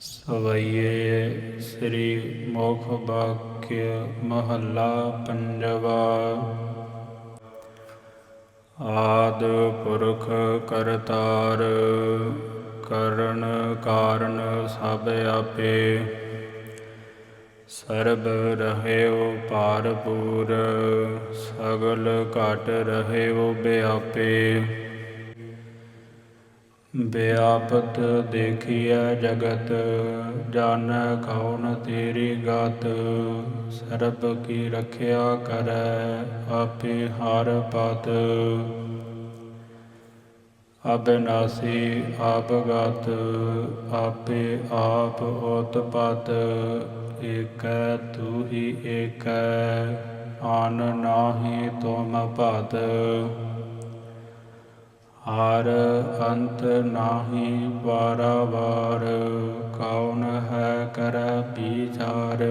ਸਵਈਏ ਸ੍ਰੀ ਮੁਖ ਬਾਕਿਆ ਮਹੱਲਾ ਪੰਜਵਾ। ਆਦ ਪੁਰਖ ਕਰਤਾਰ ਕਰਨ ਕਾਰਨ ਸਭ ਆਪੇ। ਸਰਬ ਰਹਿਓ ਭਾਰਪੂਰ, ਸਗਲ ਘਟ ਰਹਿਓ ਬਿਆਪੇ। ਵਿਆਪਤ ਦੇਖੀਐ ਜਗਤ ਜਾਣੈ ਕੌਣ ਤੇਰੀ ਗਤ, ਸਰਬ ਕੀ ਰਖਿਆ ਕਰੈ ਆਪੇ ਹਰ ਪਤ। ਅਬਿਨਾਸੀ ਆਪ ਆਪੇ ਆਪ ਉਤਪਤ, ਏਕੈ ਤੂ ਹੀ ਏਕੈ, ਆਨ ਨਾਹੀ ਤੁਮ ਭਤ ਹਰ ਅੰਤ ਨਾਹੀ ਵਾਰਾਵਾਰ ਕੌਣ ਹੈ ਕਰੈ ਵਿਚਾਰ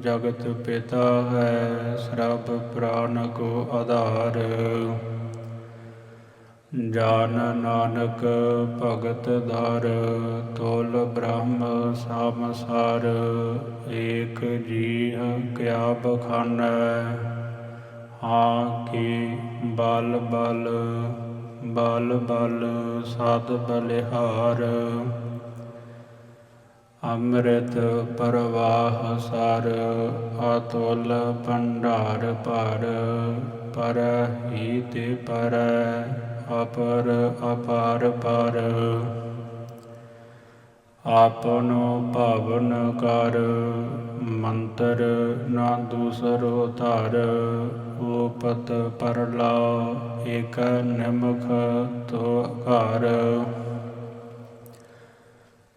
ਜਗਤ ਪਿਤਾ ਹੈ ਸਰਬ ਪ੍ਰਾਨ ਕੋ ਆਧਾਰ। ਜਾਨ ਨਾਨਕ ਭਗਤ ਦਰ ਤੋਲ ਬ੍ਰਹਮ ਸਾਮਸਾਰ ਏਕ ਜੀਹ ਕਿਆ ਬਖਾਨੈ? ਹਾਂ ਕੀ ਬਲ ਬਲ ਬਲ ਬਲ ਸਦ ਬਲਿਹਾਰ, ਅੰਮ੍ਰਿਤ ਪ੍ਰਵਾਹ ਸਰ, ਅਤੁਲ ਭੰਡਾਰ ਭਰ, ਪਰ ਹੀ ਤੇ ਪਰ, ਅਪਰ ਅਪਾਰ ਪਰ। ਆਪਨੋ ਭਵਨ ਕਰ, ਮੰਤਰ ਨਾ ਦੂਸਰੋ ਧਰ ਓਪਤ ਪਰਲਾ ਏਕ ਨਿਮਖ ਤੋ ਘਰ।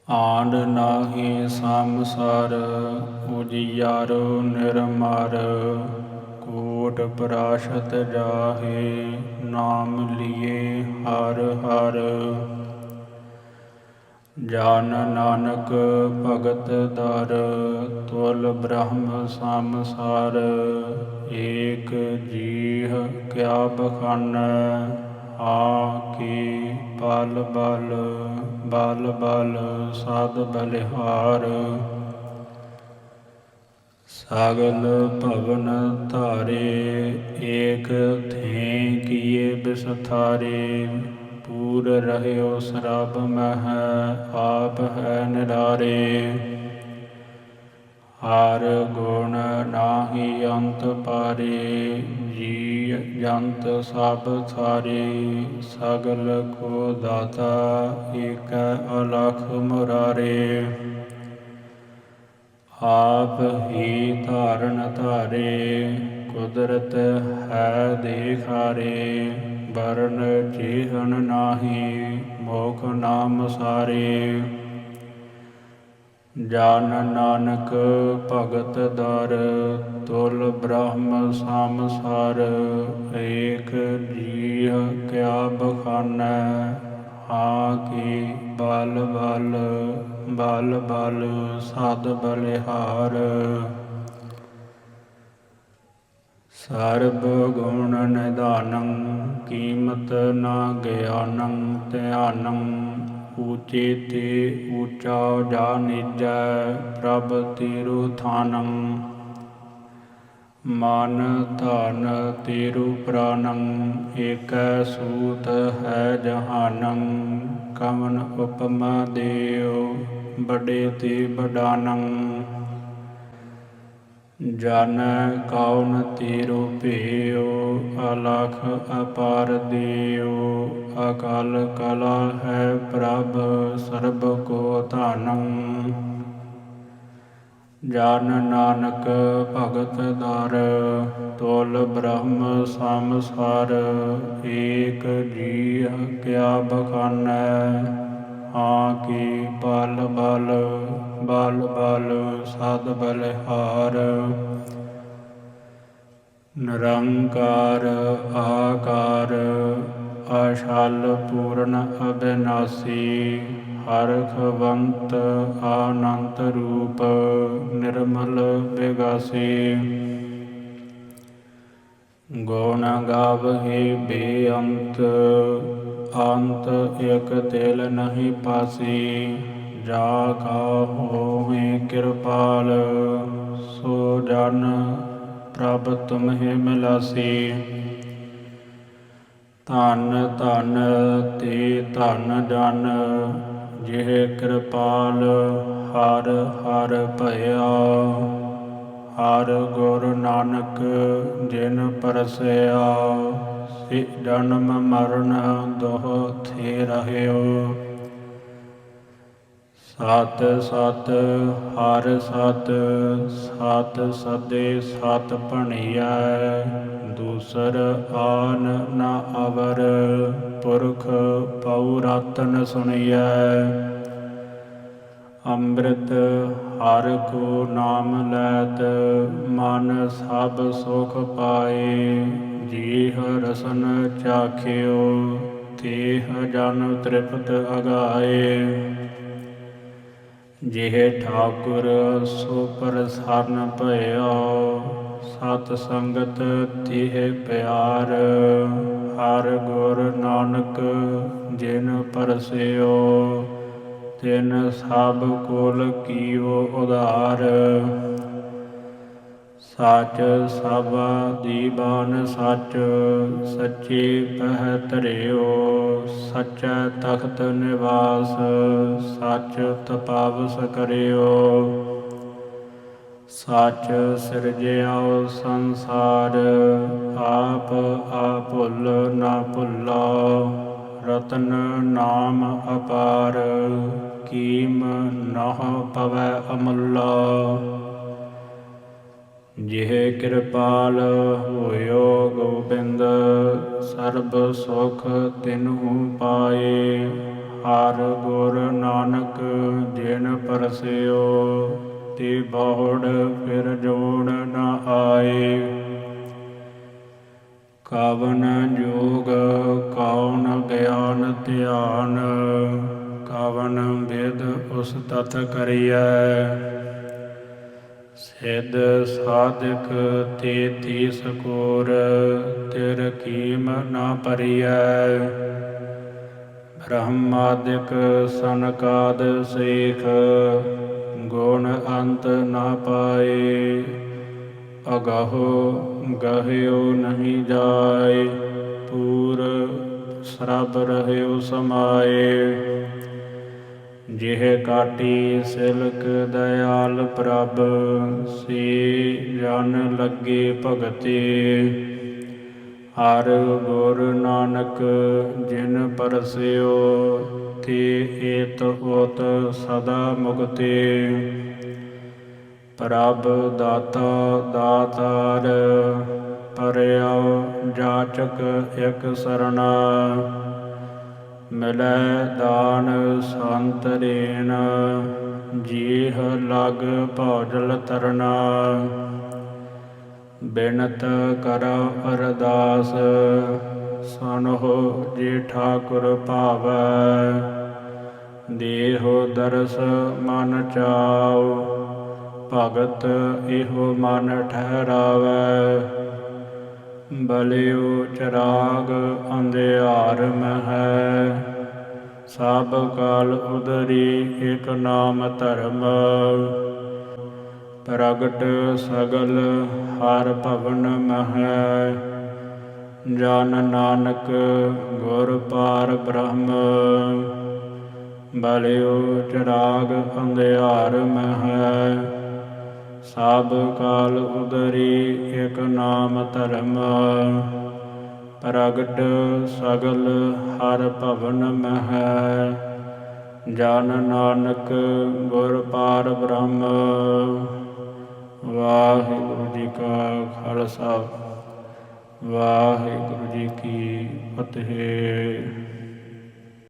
ਆਂਡ ਨਾਹੀ ਸੰਸਾਰ, ਉਜਿਆਰੋ ਨਿਰਮਰ, ਕੋਟ ਪ੍ਰਾਸ਼ਤ ਜਾਹੇ, ਨਾਮ ਲਿਏ ਹਰ ਹਰ। ਜਾਨ ਨਾਨਕ ਭਗਤ ਦਰ ਤੁਲ ਬ੍ਰਹਮ ਸੰਸਾਰ, ਏਕ ਜੀਹ ਕਿਆ ਬਖਾਨ, ਆ ਕੀ ਬਲ ਬਲ ਬਲ ਬਲ ਸਾਧ ਬਲਿਹਾਰ। ਸਾਗਲ ਭਵਨ ਧਾਰੇ, ਏਕ ਥੇ ਕੀਏ ਬਿਸਥਾਰੇ ਪੂਰ ਰਹਿਓ ਸਰਬ ਮਹ, ਆਪ ਹੈ ਨਿਰਾਰੇ। ਹਰ ਗੁਣ ਨਾਹੀ ਅੰਤ ਪਾਰੇ ਜੀ ਜੰਤ ਸਭ ਸਾਰੇ। ਸਗਲ ਕੋ ਦਾਤਾ ਏਕ ਅਲਖ ਮੁਰਾਰੇ। ਆਪ ਹੀ ਧਾਰਨ ਧਾਰੇ, ਕੁਦਰਤ ਹੈ ਦੇਖਾਰੇ ਵਰਨ ਜੀਹਨ ਨਾਹੀ, ਮੋਖ ਨਾਮ ਸਾਰੇ। ਜਾਨ ਨਾਨਕ ਭਗਤ ਦਰ, ਤੁਲ ਬ੍ਰਹਮ ਸੰਸਾਰ, ਏਕ ਜੀਹ ਕਿਆ ਬਖਾਨੈ ਆ ਕੀ ਬਲ ਬਲ ਬਲ ਬਲ ਸਦ ਬਲਿਹਾਰ। ਸਰਬ ਗੁਣ ਨਿਧਾਨੰ, ਕੀਮਤ ਨਾ ਗਿਆਨੰ, ਧਿਆਨੰ, ਊਚੇ ਤੇ ਊਚਾ ਜਾ ਨਿਜੈ ਪ੍ਰਭ ਤੇਰੂ ਥਾਨੰ ਮਨ ਧਨ ਤੇਰੂ ਪ੍ਰਾਨੰ ਏਕੈ ਸੂਤ ਹੈ ਜਹਾਨੰ। ਕਮਨ ਉਪਮਾ ਦੇਉ, ਬੜੇ ਤੇ ਬਡਾਨੰ ਜਨ ਕੌਣ ਤੇਰੋ ਭੇਉ, ਅਲਖ ਅਪਾਰ ਦੇਉ, ਅਕਾਲ ਕਲਾ ਹੈ ਪ੍ਰਭ, ਸਰਬ ਕੋ ਧਾਨੰ। ਜਨ ਨਾਨਕ ਭਗਤ ਦਰ, ਤੋਲ ਬ੍ਰਹਮ ਸੰਸਾਰ, ਏਕ ਜੀ ਕਿਆ ਬਖਾਨੈ ਆ ਕੀ ਪਲ ਬਲ। ਬਲ ਬਲ ਸਦ ਬਲਿਹਾਰ। ਨਿਰੰਕਾਰ ਆਕਾਰ ਅਸ਼ਲ ਪੂਰਨ ਅਬਿਨਾਸੀ ਹਰਖਵੰਤ ਆਨੰਤ ਰੂਪ ਨਿਰਮਲ ਬਿਗਾਸੀ। ਗੁਣ ਗਾਵਹਿ ਬੇਅੰਤ, ਅੰਤ ਇਕ ਤੇਲ ਨਹੀਂ ਪਾਸੀ। ਜਾ ਕਾ ਹੋਵੇ ਕਿਰਪਾਲ, ਸੋ ਜਨ ਪ੍ਰਭ ਤੁਮਹਿ ਮਿਲਾਸੀ। ਧਨ ਧਨ ਤੇ ਧਨ ਜਨ, ਜਿਹ ਕਿਰਪਾਲ ਹਰ ਹਰ ਭਇਆ। ਹਰ ਗੁਰ ਨਾਨਕ ਜਿਨ ਪਰਸਿਆ ਸੇ ਜਨਮ ਮਰਨ ਦੋਹ ਥੇ ਰਹਿਓ। ਸਤ ਸਤ, ਹਰ ਸਤ ਸਤ ਸਦੇ ਸਤ ਭਣਿਆ ਦੂਸਰ ਆਨ ਨਾ ਅਵਰ, ਪੁਰਖ ਪਉ ਰਤਨ ਸੁਣੀਐ। ਅੰਮ੍ਰਿਤ ਹਰ ਕੋ ਨਾਮ ਲੈਤ, ਮਨ ਸਭ ਸੁਖ ਪਾਏ। ਜੀਹ ਰਸਨ ਚਾਖਿਓ, ਤੇਹ ਜਨ ਤ੍ਰਿਪਤ ਅਗਾਏ। ਜਿਹ ਠਾਕੁਰ ਸੋ ਪ੍ਰਸੰਨ ਭਇਓ ਸਤ ਸੰਗਤ ਤਿਹ ਪਿਆਰ। ਹਰ ਗੁਰ ਨਾਨਕ ਜਿਨ ਪਰਸਿਓ, ਤਿਨ ਸਭ ਕੋਲ ਕੀਓ ਉਧਾਰ। ਸੱਚ ਸਭਾ ਦੀਵਾਨ ਸੱਚ, ਸੱਚੇ ਪਹਿ ਧਰਿਓ, ਸੱਚਾ ਤਖਤ ਨਿਵਾਸ, ਸੱਚ ਤਪਾਵਸ ਕਰਿਓ। ਸੱਚ ਸਿਰਜਿਆਓ ਸੰਸਾਰ, ਆਪ ਆ ਭੁੱਲ ਨਾ ਭੁੱਲੋ, ਰਤਨ ਨਾਮ ਅਪਾਰ, ਕੀਮ ਨਹ ਪਵੈ ਅਮੁੱਲਾ। ਜਿਹ ਕਿਰਪਾਲ ਹੋਇਓ ਗੋਬਿੰਦ, ਸਰਬ ਸੁਖ ਤਿਨਹੂ ਪਾਏ। ਹਰ ਗੁਰ ਨਾਨਕ ਜਿਨ ਪਰਸਿਓ, ਤੇ ਬਹੁੜ ਫਿਰ ਜੋੜ ਨਾ ਆਏ। ਕਵਨ ਜੋਗ ਕੌਣ ਗਿਆਨ ਧਿਆਨ, ਕਵਨ ਵਿਦ ਉਸ ਤਤ ਕਰੀਐ। ਸਿਧ ਸਾਧਕ ਤੇ ਤੀਸ ਕੋਰ, ਤਿਰ ਕੀਮ ਨਾ ਪਰਿਐ। ਬ੍ਰਹਮਾਦਿਕ ਸਨਕਾਦ ਸੇਖ, ਗੁਣ ਅੰਤ ਨਾ ਪਾਏ। ਅਗਾਹੋ ਗਹਿਓ ਨਹੀਂ ਜਾਏ, ਪੂਰ ਸਰਬ ਰਹਿਓ ਸਮਾਏ। ਜਿਹ ਕਾਟੀ ਸਿਲਕ ਦਇਆਲ ਪ੍ਰਭ, ਸੀ ਜਨ ਲੱਗੇ ਭਗਤੇ। ਹਰ ਗੁਰ ਨਾਨਕ ਜਿਨ ਪਰਸਿਓ ਤੇ ਏਤ ਹੋਤ ਸਦਾ ਮੁਕਤੇ। ਪ੍ਰਭ ਦਾਤਾ ਦਾਤਾਰ, ਪਰਿਆਉ ਜਾਚਕ ਇਕ ਸਰਣਾ। ਮਿਲੈ ਦਾਨ ਸੰਤ ਰੇਣ, ਜੀਹ ਲਗ ਭੌਜਲ ਤਰਨਾ ਬਿਨਤ ਕਰੋ ਅਰਦਾਸ, ਸੁਨਹੁ ਜੀ ਠਾਕੁਰ ਭਾਵੈ। ਦੇਹੋ ਦਰਸ ਮਨ ਚਾਉ, ਭਗਤ ਇਹੋ ਮਨ ਠਹਿਰਾਵੈ। ਬਲਿਓ ਚਰਾਗ ਅੰਧਿਆਰ ਮਹਿ ਸਭ ਕਾਲ ਉਦਰੀ ਇਕ ਨਾਮ ਧਰਮ। ਪ੍ਰਗਟ ਸਗਲ ਹਰ ਭਵਨ ਮਹੈ। ਜਨ ਨਾਨਕ ਗੁਰ ਪਾਰ ਬ੍ਰਹਮ। ਬਲਿਓ ਚਰਾਗ ਅੰਧਿਆਰ ਮਹਿ ਸਭ ਕਾਲ ਉਦਰੀ ਇਕ ਨਾਮ ਧਰਮ। ਪ੍ਰਗਟ ਸਗਲ ਹਰ ਭਵਨ ਮਹਿ। ਜਨ ਨਾਨਕ ਗੁਰ ਪਾਰ ਬ੍ਰਹਮ। ਵਾਹਿਗੁਰੂ ਜੀ ਕਾ ਖਾਲਸਾ। ਵਾਹਿਗੁਰੂ ਜੀ ਕੀ ਫਤਿਹ।